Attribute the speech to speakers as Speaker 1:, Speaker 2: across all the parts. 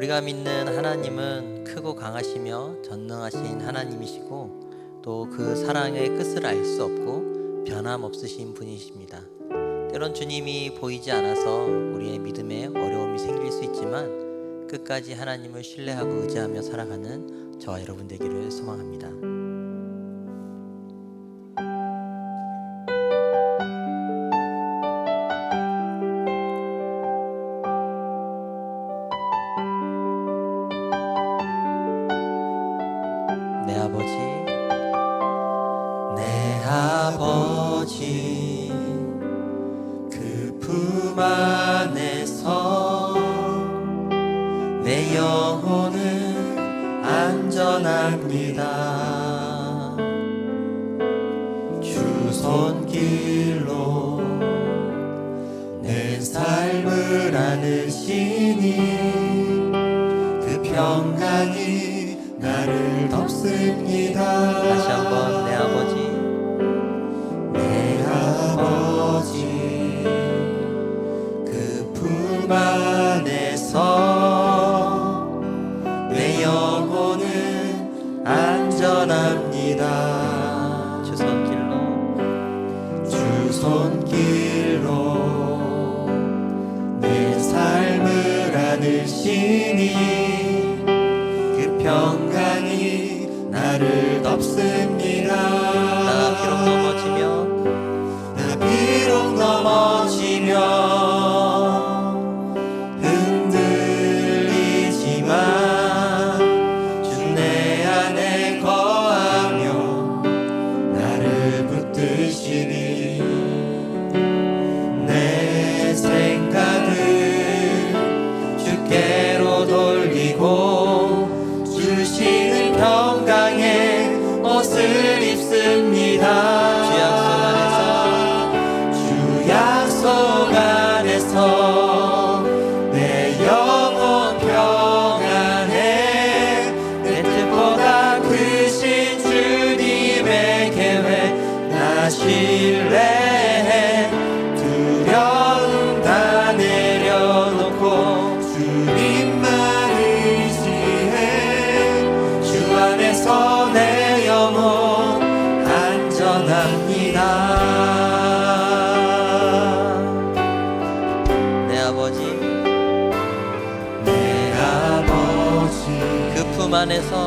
Speaker 1: 우리가 믿는 하나님은 크고 강하시며 전능하신 하나님이시고 또 그 사랑의 끝을 알 수 없고 변함없으신 분이십니다. 때론 주님이 보이지 않아서 우리의 믿음에 어려움이 생길 수 있지만 끝까지 하나님을 신뢰하고 의지하며 살아가는 저와 여러분 되기를 소망합니다. 영혼은 안전합니다. 주 손길로 내 삶을 안으시니 그 평강이 나를 덮습니다. 다시 한번 내 아버지. 내 아버지 그 품안 obstacle. desvanecer.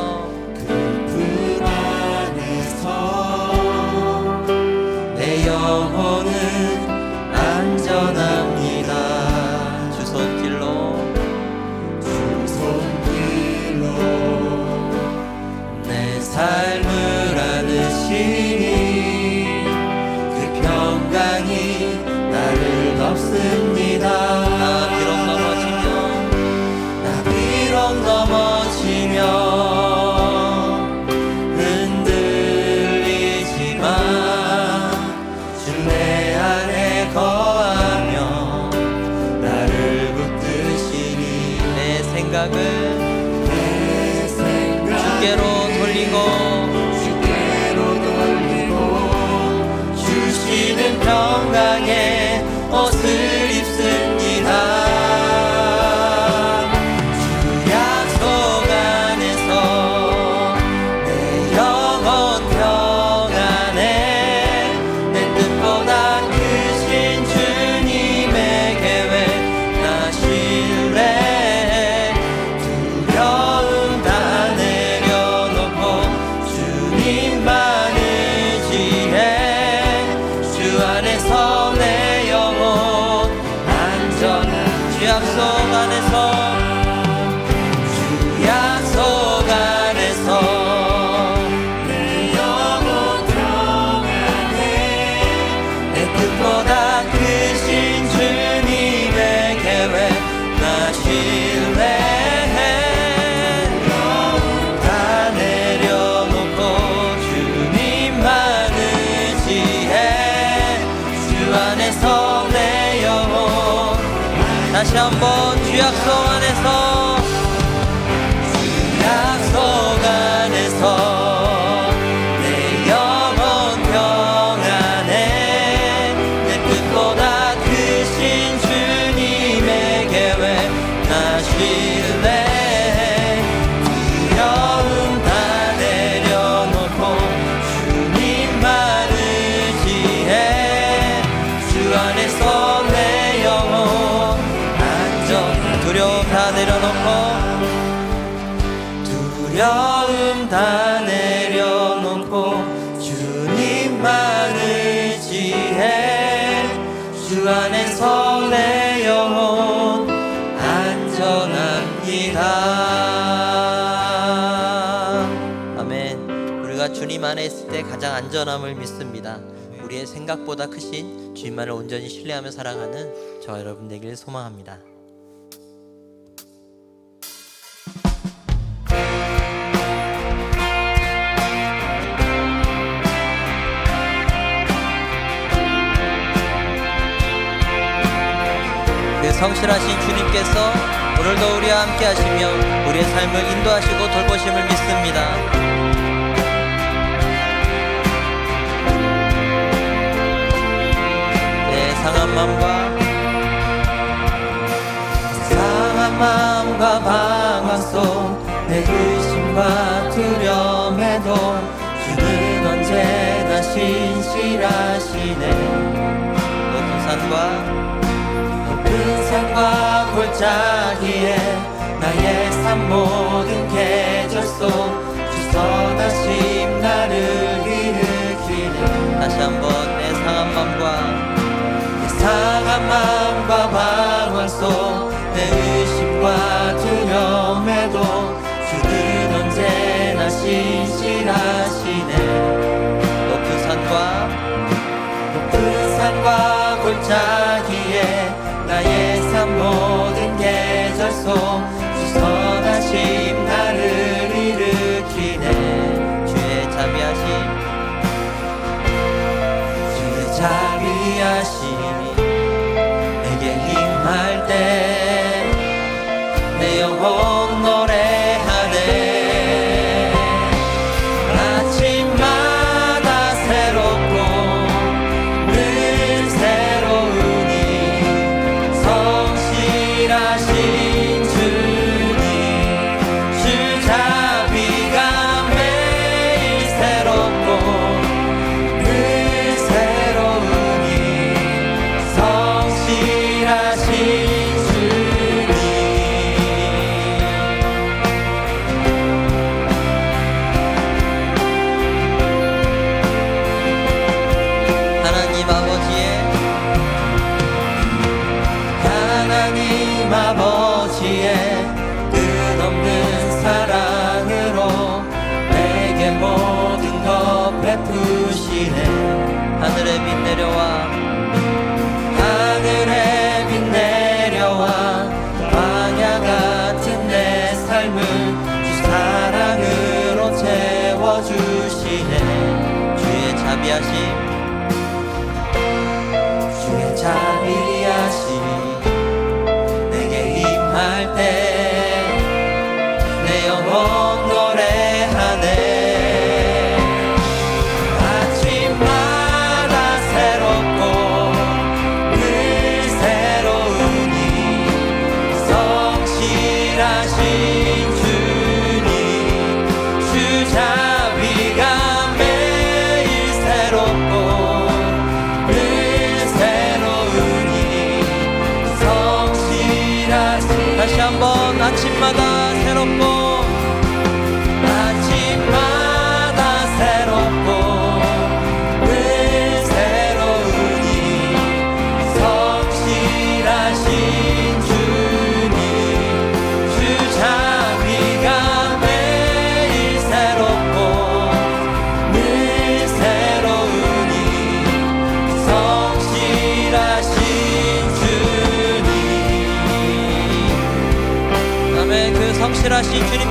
Speaker 1: 우리가 주님 안에 있을 때 가장 안전함을 믿습니다 우리의 생각보다 크신 주님만을 온전히 신뢰하며 살아가는 저 여러분 되길 소망합니다 그 성실하신 주님께서 오늘도 우리와 함께 하시며 우리의 삶을 인도하시고 돌보심을 믿습니다. 상한 마음과 상한 마음과 방황 속내 의심과 두려움에도 주는 언제나 신실하시네. 높은 산과 높은 산과 골짜기에 나의 삶 모든 계절 속 주 선하심 나를 일으키네. 다시 한번 내 상한 내 마음과 방황 속 내 의심과 두려움에도 주는 언제나 신실하시네. 높은 산과 높은 산과 골짜기에 나의 삶 모든 계절 속 주 선하심 나를 일으키네. 주의 자비하심 주의 자비하심이 할 때 내 영혼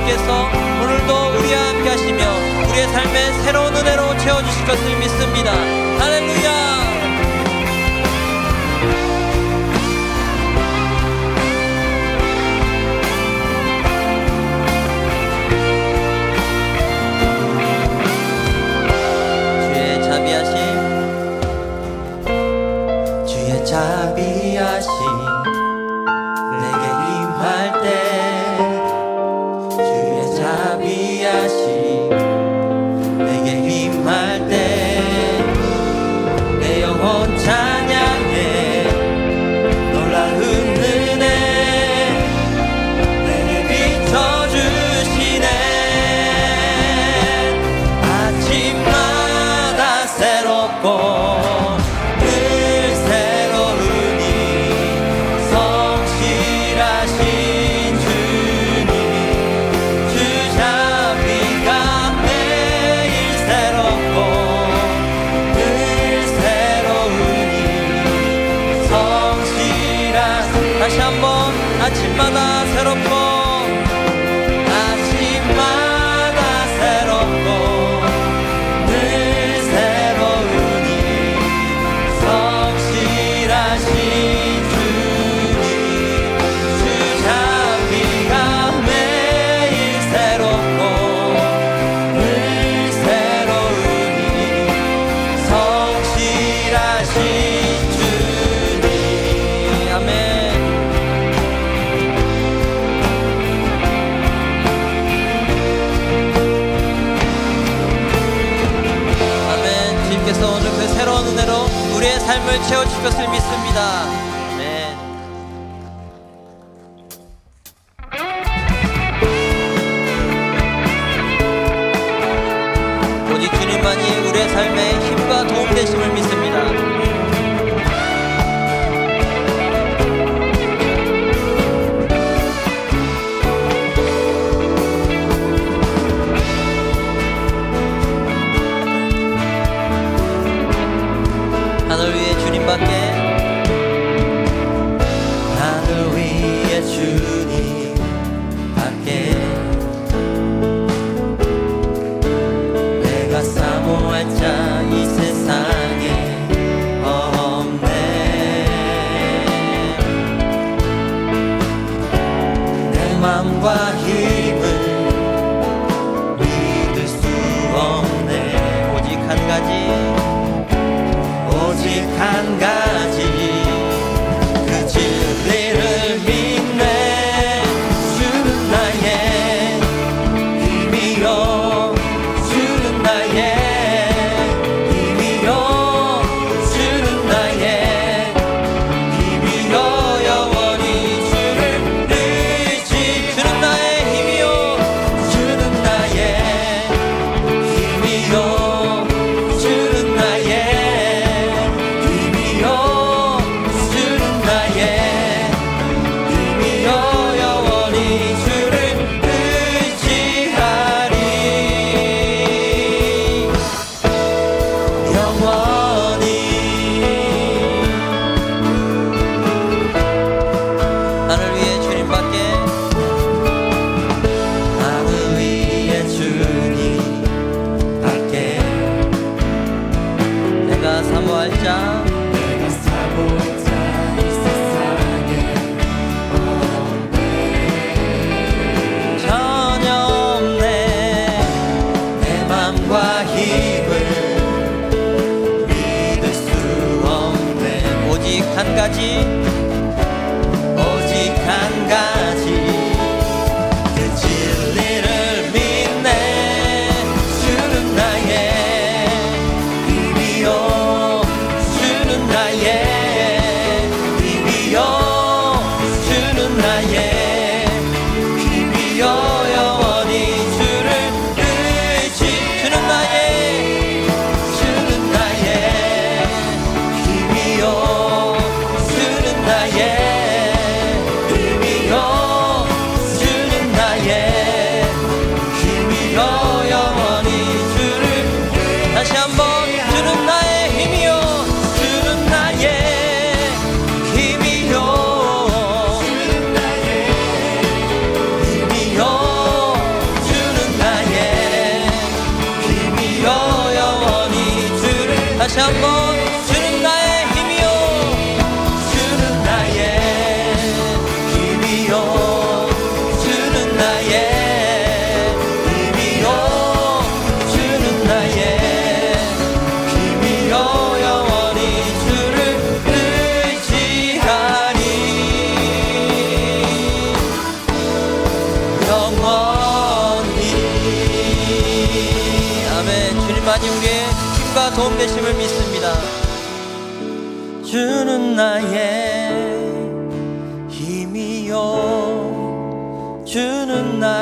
Speaker 1: 주님께서 오늘도 우리와 함께 하시며 우리의 삶에 새로운 은혜로 채워주실 것을 믿습니다. 할렐루야! 주의 자비하심 주의 자비 삶을 채워줄 것을 믿 한가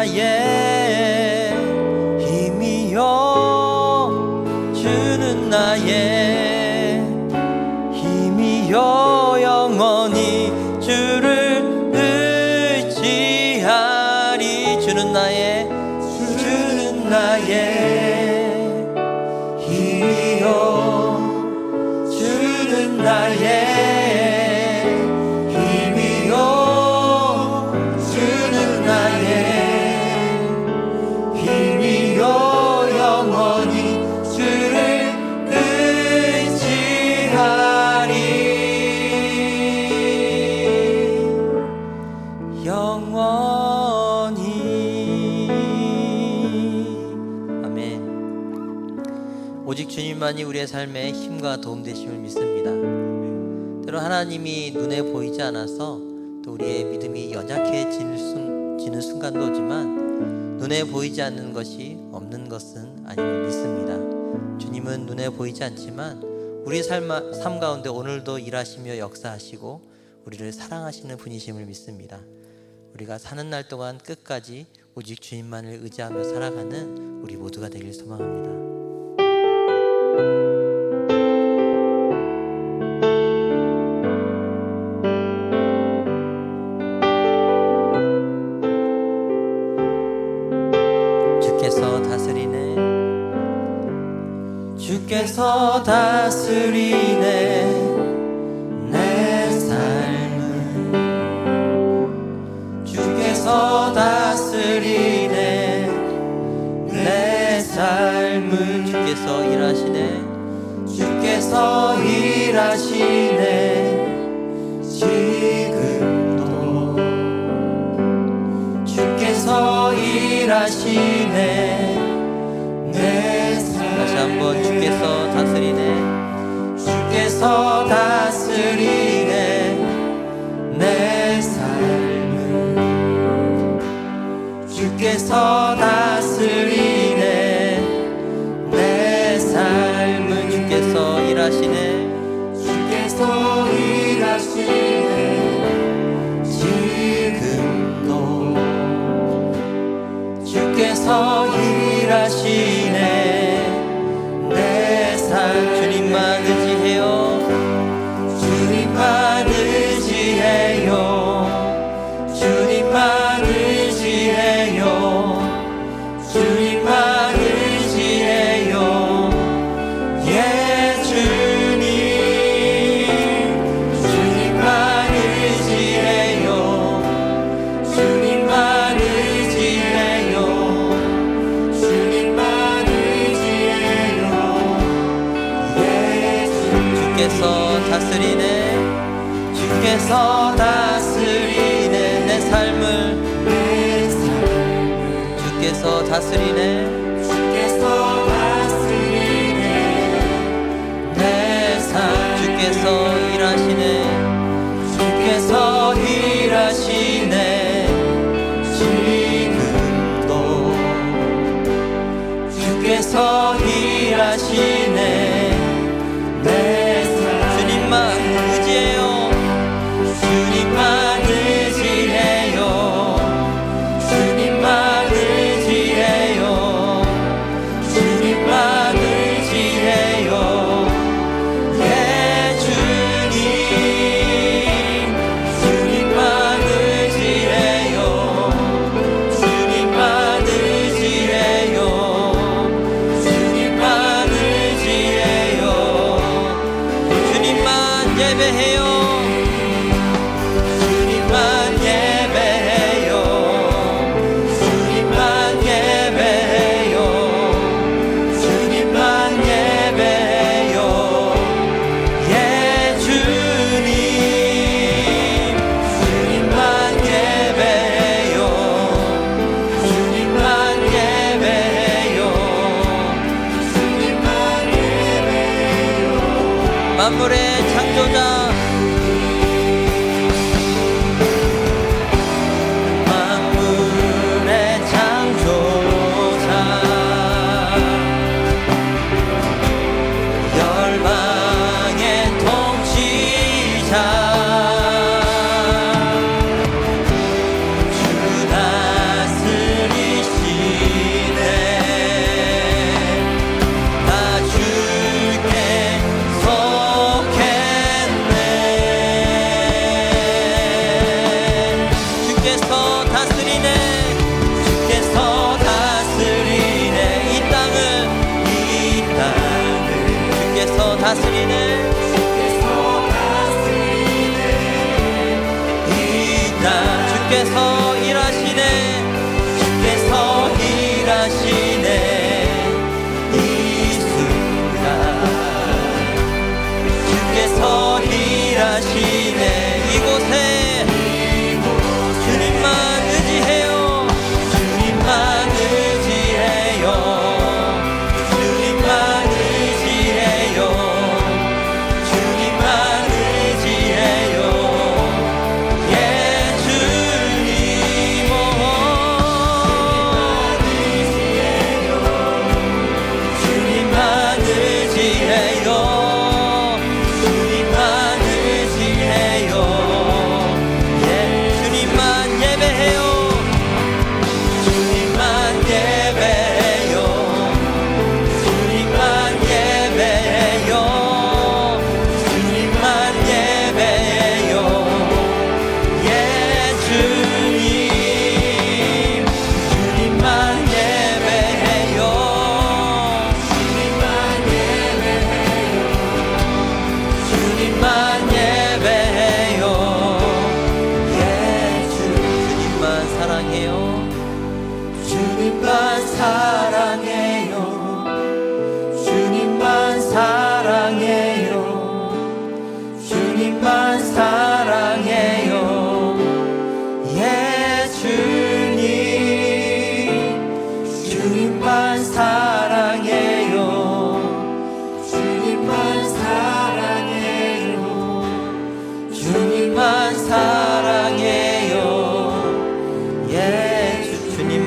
Speaker 1: 주 주님만이 우리의 삶에 힘과 도움 되심을 믿습니다. 때로 하나님이 눈에 보이지 않아서 또 우리의 믿음이 연약해지는 순간도 오지만 눈에 보이지 않는 것이 없는 것은 아님을 믿습니다. 주님은 눈에 보이지 않지만 우리 삶, 삶 가운데 오늘도 일하시며 역사하시고 우리를 사랑하시는 분이심을 믿습니다. 우리가 사는 날 동안 끝까지 오직 주님만을 의지하며 살아가는 우리 모두가 되길 소망합니다. 주께서 다스리네. 주께서 다스리네 주께서 일하시네. 주께서 일하시네. 지금도 주께서 일하시네. 내 삶. 다시 한번 주께서 다스리네. 주께서 다스리네. 내 삶을 주께서 주께서 다스리네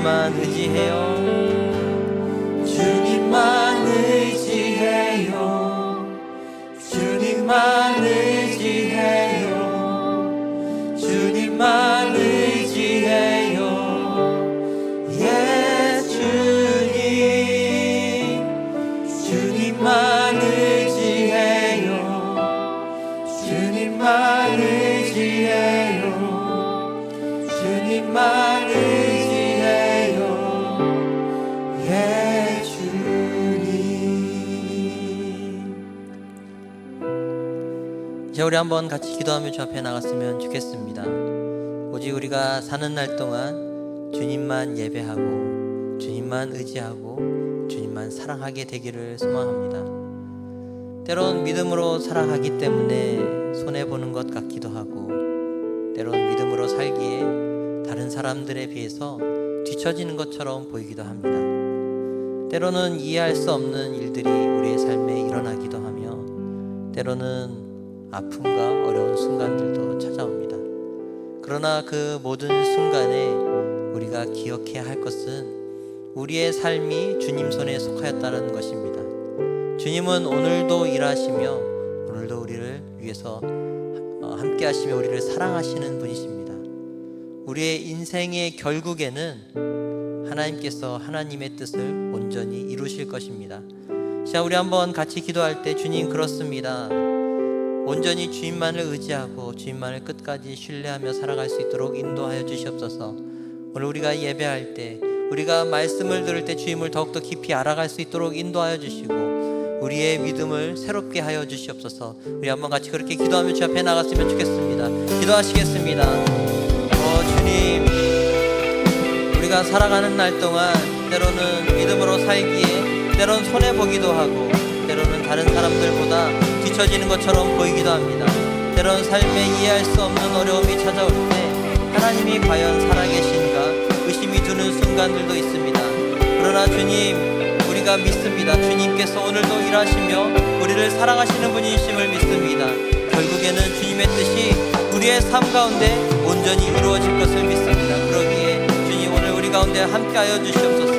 Speaker 1: 주님만 의지해요 우리 한번 같이 기도하며 주 앞에 나갔으면 좋겠습니다 오직 우리가 사는 날 동안 주님만 예배하고 주님만 의지하고 주님만 사랑하게 되기를 소망합니다 때론 믿음으로 살아가기 때문에 손해 보는 것 같기도 하고 때론 믿음으로 살기에 다른 사람들에 비해서 뒤처지는 것처럼 보이기도 합니다. 때로는 이해할 수 없는 일들이 우리의 삶에 일어나기도 하며 때로는 아픔과 어려운 순간들도 찾아옵니다. 그러나 그 모든 순간에 우리가 기억해야 할 것은 우리의 삶이 주님 손에 속하였다는 것입니다. 주님은 오늘도 일하시며 오늘도 우리를 위해서 어, 함께 하시며 우리를 사랑하시는 분이십니다. 우리의 인생의 결국에는 하나님께서 하나님의 뜻을 온전히 이루실 것입니다. 자, 우리 한번 같이 기도할 때 주님 그렇습니다. 온전히 주님만을 의지하고 주님만을 끝까지 신뢰하며 살아갈 수 있도록 인도하여 주시옵소서. 오늘 우리가 예배할 때 우리가 말씀을 들을 때 주님을 더욱더 깊이 알아갈 수 있도록 인도하여 주시고 우리의 믿음을 새롭게 하여 주시옵소서. 우리 한번 같이 그렇게 기도하며 주 앞에 나갔으면 좋겠습니다. 기도하시겠습니다. 어 주님 우리가 살아가는 날 동안 때로는 믿음으로 살기에 때로는 손해 보기도 하고 때로는 다른 사람들보다 뒤처지는 것처럼 보이기도 합니다. 때로는 삶에 이해할 수 없는 어려움이 찾아올 때 하나님이 과연 살아계신가 의심이 드는 순간들도 있습니다. 그러나 주님 우리가 믿습니다. 주님께서 오늘도 일하시며 우리를 사랑하시는 분이심을 믿습니다. 결국에는 주님의 뜻이 우리의 삶 가운데 온전히 이루어질 것을 믿습니다. 그러기에 주님 오늘 우리 가운데 함께하여 주시옵소서.